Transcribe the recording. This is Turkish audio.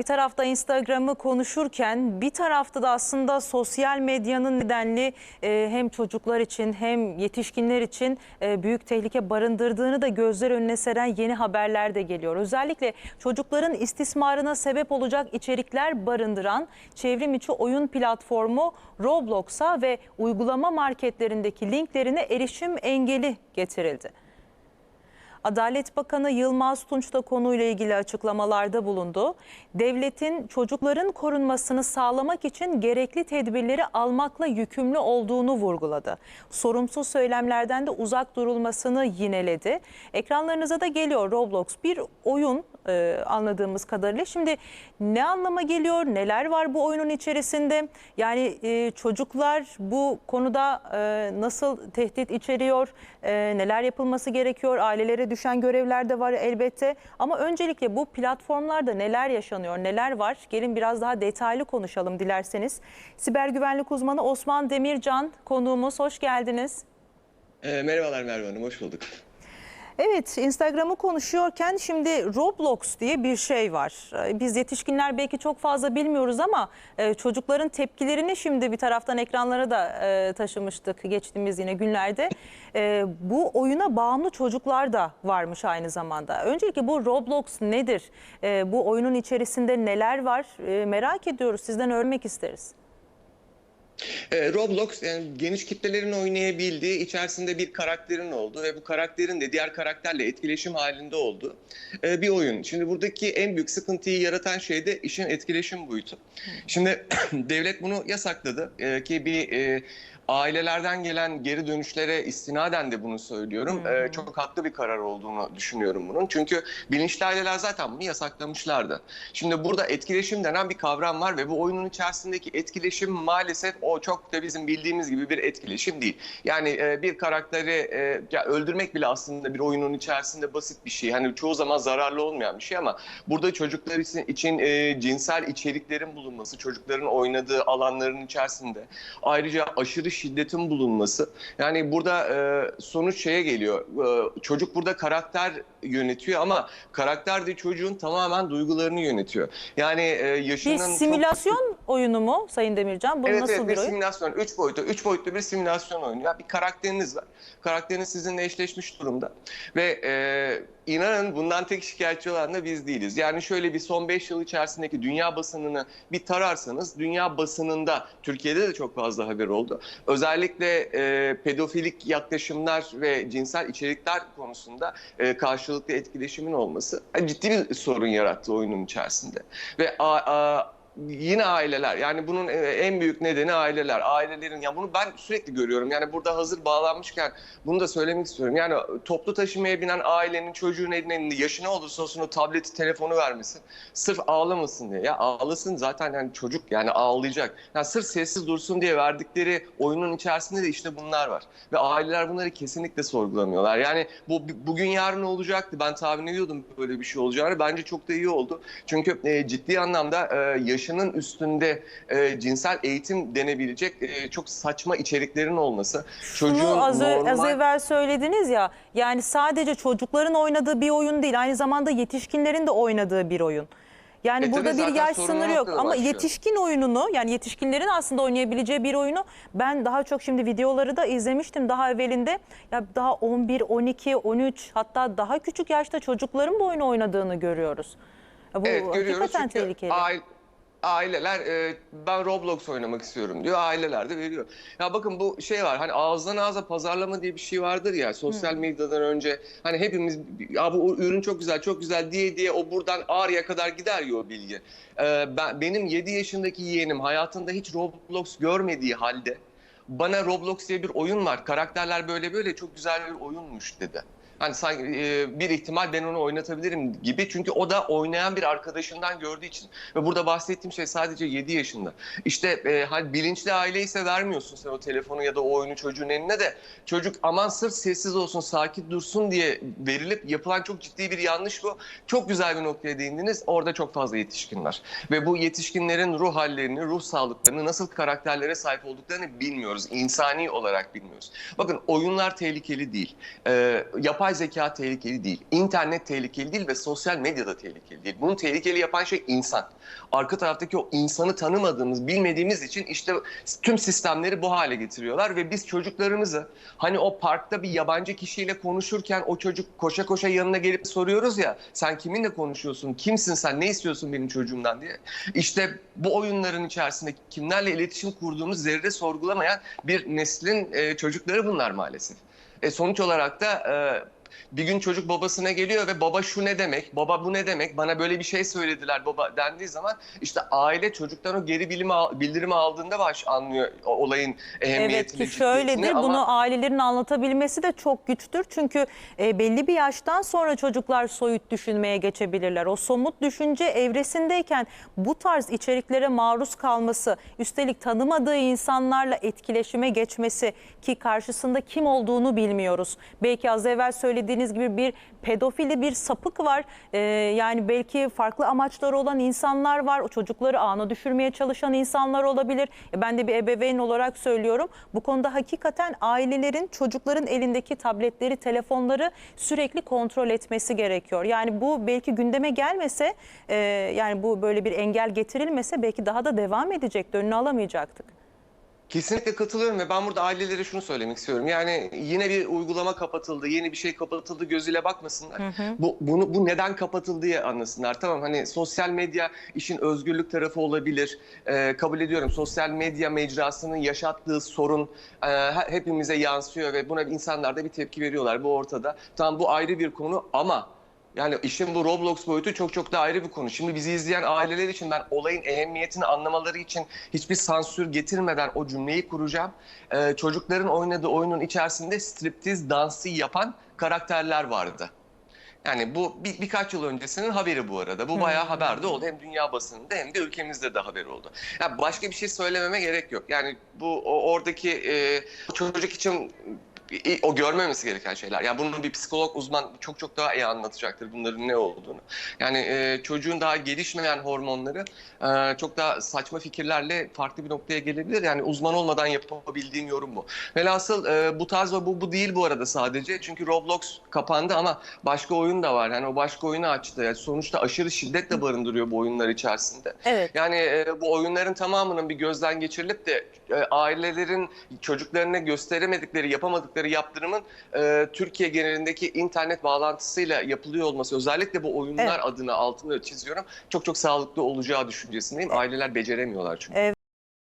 Bir tarafta Instagram'ı konuşurken bir tarafta da aslında sosyal medyanın nedenli e, hem çocuklar için hem yetişkinler için e, büyük tehlike barındırdığını da gözler önüne seren yeni haberler de geliyor. Özellikle çocukların istismarına sebep olacak içerikler barındıran çevrim içi oyun platformu Roblox'a ve uygulama marketlerindeki linklerine erişim engeli getirildi. Adalet Bakanı Yılmaz Tunç da konuyla ilgili açıklamalarda bulundu. Devletin çocukların korunmasını sağlamak için gerekli tedbirleri almakla yükümlü olduğunu vurguladı. Sorumsuz söylemlerden de uzak durulmasını yineledi. Ekranlarınıza da geliyor Roblox bir oyun e, anladığımız kadarıyla. Şimdi ne anlama geliyor, neler var bu oyunun içerisinde? Yani e, çocuklar bu konuda e, nasıl tehdit içeriyor, e, neler yapılması gerekiyor, ailelere düşen görevler de var elbette. Ama öncelikle bu platformlarda neler yaşanıyor, neler var? Gelin biraz daha detaylı konuşalım dilerseniz. Siber güvenlik uzmanı Osman Demircan konuğumuz, hoş geldiniz. E, merhabalar Merve Hanım, hoş bulduk. Evet, Instagram'ı konuşuyorken şimdi Roblox diye bir şey var. Ee, Biz yetişkinler belki çok fazla bilmiyoruz ama e, çocukların tepkilerini şimdi bir taraftan ekranlara da e, taşımıştık geçtiğimiz yine günlerde. E, Bu oyuna bağımlı çocuklar da varmış aynı zamanda. Öncelikle bu Roblox nedir? Bu oyunun içerisinde neler var? Merak ediyoruz, sizden öğrenmek isteriz. E, Roblox yani geniş kitlelerin oynayabildiği, içerisinde bir karakterin olduğu ve bu karakterin de diğer karakterle etkileşim halinde olduğu e, bir oyun. Şimdi buradaki en büyük sıkıntıyı yaratan şey de işin etkileşim boyutu. Şimdi devlet bunu yasakladı e, ki bir e, ailelerden gelen geri dönüşlere istinaden de bunu söylüyorum. E, çok haklı bir karar olduğunu düşünüyorum bunun. Çünkü bilinçli aileler zaten bunu yasaklamışlardı. Şimdi burada etkileşim denen bir kavram var ve bu oyunun içerisindeki etkileşim maalesef o çok da bizim bildiğimiz gibi bir etkileşim değil. Yani e, bir karakteri e, ya öldürmek bile aslında bir oyunun içerisinde basit bir şey. Hani çoğu zaman zararlı olmayan bir şey ama burada çocuklar için, için e, cinsel içeriklerin bulunması, çocukların oynadığı alanların içerisinde ayrıca aşırı şiddetin bulunması. Yani burada e, sonuç şeye geliyor. E, çocuk burada karakter yönetiyor ama karakter de çocuğun tamamen duygularını yönetiyor. Yani e, yaşının Bir çok- simülasyon oyunu mu Sayın Demircan? Bu Evet, nasıl evet bir bir oyun? simülasyon. Üç boyutlu, üç boyutlu bir simülasyon oyunu. Ya bir karakteriniz var. Karakteriniz sizinle eşleşmiş durumda. Ve e, inanın bundan tek şikayetçi olan da biz değiliz. Yani şöyle bir son 5 yıl içerisindeki dünya basınını bir tararsanız dünya basınında Türkiye'de de çok fazla haber oldu. Özellikle e, pedofilik yaklaşımlar ve cinsel içerikler konusunda e, karşılıklı etkileşimin olması ciddi bir sorun yarattı oyunun içerisinde. Ve a, a, yine aileler yani bunun e, en büyük nedeni aileler. Ailelerin ya bunu ben sürekli görüyorum. Yani burada hazır bağlanmışken bunu da söylemek istiyorum. Yani toplu taşımaya binen ailenin çocuğun eline yaşı ne olursa olsun o tableti, telefonu vermesi. Sırf ağlamasın diye. Ya ağlasın zaten yani çocuk yani ağlayacak. Yani sırf sessiz dursun diye verdikleri oyunun içerisinde de işte bunlar var. Ve aileler bunları kesinlikle sorgulamıyorlar. Yani bu bugün yarın olacaktı. Ben tahmin ediyordum böyle bir şey olacağını. Bence çok da iyi oldu. Çünkü e, ciddi anlamda e, yaşının üstünde e, cinsel eğitim denebilecek e, çok saçma içeriklerin olması. Şunu az, az normal- evvel söylediniz ya yani sadece çocukların oynadığı bir oyun değil aynı zamanda yetişkinlerin de oynadığı bir oyun. Yani E burada bir yaş sınırı yok ama başlıyor. yetişkin oyununu yani yetişkinlerin aslında oynayabileceği bir oyunu ben daha çok şimdi videoları da izlemiştim daha evvelinde. Ya daha 11, 12, 13 hatta daha küçük yaşta çocukların bu oyunu oynadığını görüyoruz. Bu Evet görüyoruz hakikaten tehlikeli. aile- aileler e, ben Roblox oynamak istiyorum diyor. Aileler de veriyor. Ya bakın bu şey var hani ağızdan ağza pazarlama diye bir şey vardır ya sosyal medyadan önce hani hepimiz ya bu ürün çok güzel çok güzel diye diye o buradan Ağrı'ya kadar gider ya o bilgi. E, ben benim 7 yaşındaki yeğenim hayatında hiç Roblox görmediği halde bana Roblox diye bir oyun var. Karakterler böyle böyle çok güzel bir oyunmuş dedi. Hani sanki e, bir ihtimal ben onu oynatabilirim gibi. Çünkü o da oynayan bir arkadaşından gördüğü için. Ve burada bahsettiğim şey sadece 7 yaşında. İşte e, hani bilinçli aile ise vermiyorsun sen o telefonu ya da o oyunu çocuğun eline de. Çocuk aman sırf sessiz olsun, sakin dursun diye verilip yapılan çok ciddi bir yanlış bu. Çok güzel bir noktaya değindiniz. Orada çok fazla yetişkin var. Ve bu yetişkinlerin ruh hallerini, ruh sağlıklarını, nasıl karakterlere sahip olduklarını bilmiyoruz. İnsani olarak bilmiyoruz. Bakın oyunlar tehlikeli değil. Ee, yapay yapay zeka tehlikeli değil. İnternet tehlikeli değil ve sosyal medya da tehlikeli değil. Bunu tehlikeli yapan şey insan. Arka taraftaki o insanı tanımadığımız, bilmediğimiz için işte tüm sistemleri bu hale getiriyorlar ve biz çocuklarımızı hani o parkta bir yabancı kişiyle konuşurken o çocuk koşa koşa yanına gelip soruyoruz ya sen kiminle konuşuyorsun, kimsin sen, ne istiyorsun benim çocuğumdan diye. İşte bu oyunların içerisinde kimlerle iletişim kurduğumuz zerre sorgulamayan bir neslin e, çocukları bunlar maalesef. E, sonuç olarak da e, bir gün çocuk babasına geliyor ve baba şu ne demek, baba bu ne demek, bana böyle bir şey söylediler baba dendiği zaman işte aile çocuktan o geri bilimi, bildirimi aldığında baş anlıyor olayın Evet ehemmiyetini. ki şöyledir ama- bunu ailelerin anlatabilmesi de çok güçtür. Çünkü e, belli bir yaştan sonra çocuklar soyut düşünmeye geçebilirler. O somut düşünce evresindeyken bu tarz içeriklere maruz kalması, üstelik tanımadığı insanlarla etkileşime geçmesi ki karşısında kim olduğunu bilmiyoruz. Belki az evvel söylediğiniz gibi bir pedofili bir sapık var. E, yani belki farklı amaçları olan insanlar var. O çocukları ana düşürmeye çalışan insanlar olabilir. E, ben de bir ebeveyn olarak söylüyorum. Bu konuda hakikaten ailelerin çocukların elindeki tabletleri, telefonları sürekli kontrol etmesi gerekiyor. Yani bu belki gündeme gelmese, e, yani bu böyle bir engel getirilmese belki daha da devam edecekti, önünü alamayacaktık. Kesinlikle katılıyorum ve ben burada ailelere şunu söylemek istiyorum. Yani yine bir uygulama kapatıldı, yeni bir şey kapatıldı gözüyle bakmasınlar. Bu bunu bu neden kapatıldı diye anlasınlar. Tamam hani sosyal medya işin özgürlük tarafı olabilir. Ee, kabul ediyorum. Sosyal medya mecrasının yaşattığı sorun e, he- hepimize yansıyor ve buna insanlar da bir tepki veriyorlar. Bu ortada. Tamam bu ayrı bir konu ama yani işin bu Roblox boyutu çok çok da ayrı bir konu. Şimdi bizi izleyen aileler için ben olayın ehemmiyetini anlamaları için hiçbir sansür getirmeden o cümleyi kuracağım. Ee, çocukların oynadığı oyunun içerisinde striptiz dansı yapan karakterler vardı. Yani bu bir, birkaç yıl öncesinin haberi bu arada. Bu bayağı haberde oldu. Hem dünya basınında hem de ülkemizde de haber oldu. Ya başka bir şey söylememe gerek yok. Yani bu o, oradaki e, çocuk için o görmemesi gereken şeyler. Yani bunu bir psikolog uzman çok çok daha iyi anlatacaktır bunların ne olduğunu. Yani e, çocuğun daha gelişmeyen hormonları e, çok daha saçma fikirlerle farklı bir noktaya gelebilir. Yani uzman olmadan yapabildiğim yorum bu. Velhasıl e, bu tarz ve bu, bu değil bu arada sadece. Çünkü Roblox kapandı ama başka oyun da var. Yani o başka oyunu açtı. Yani sonuçta aşırı şiddet de barındırıyor bu oyunlar içerisinde. Evet. Yani e, bu oyunların tamamının bir gözden geçirilip de e, ailelerin çocuklarına gösteremedikleri, yapamadıkları yaptırımın e, Türkiye genelindeki internet bağlantısıyla yapılıyor olması özellikle bu oyunlar Evet. adına altını çiziyorum. Çok çok sağlıklı olacağı düşüncesindeyim. Aileler beceremiyorlar çünkü. Evet.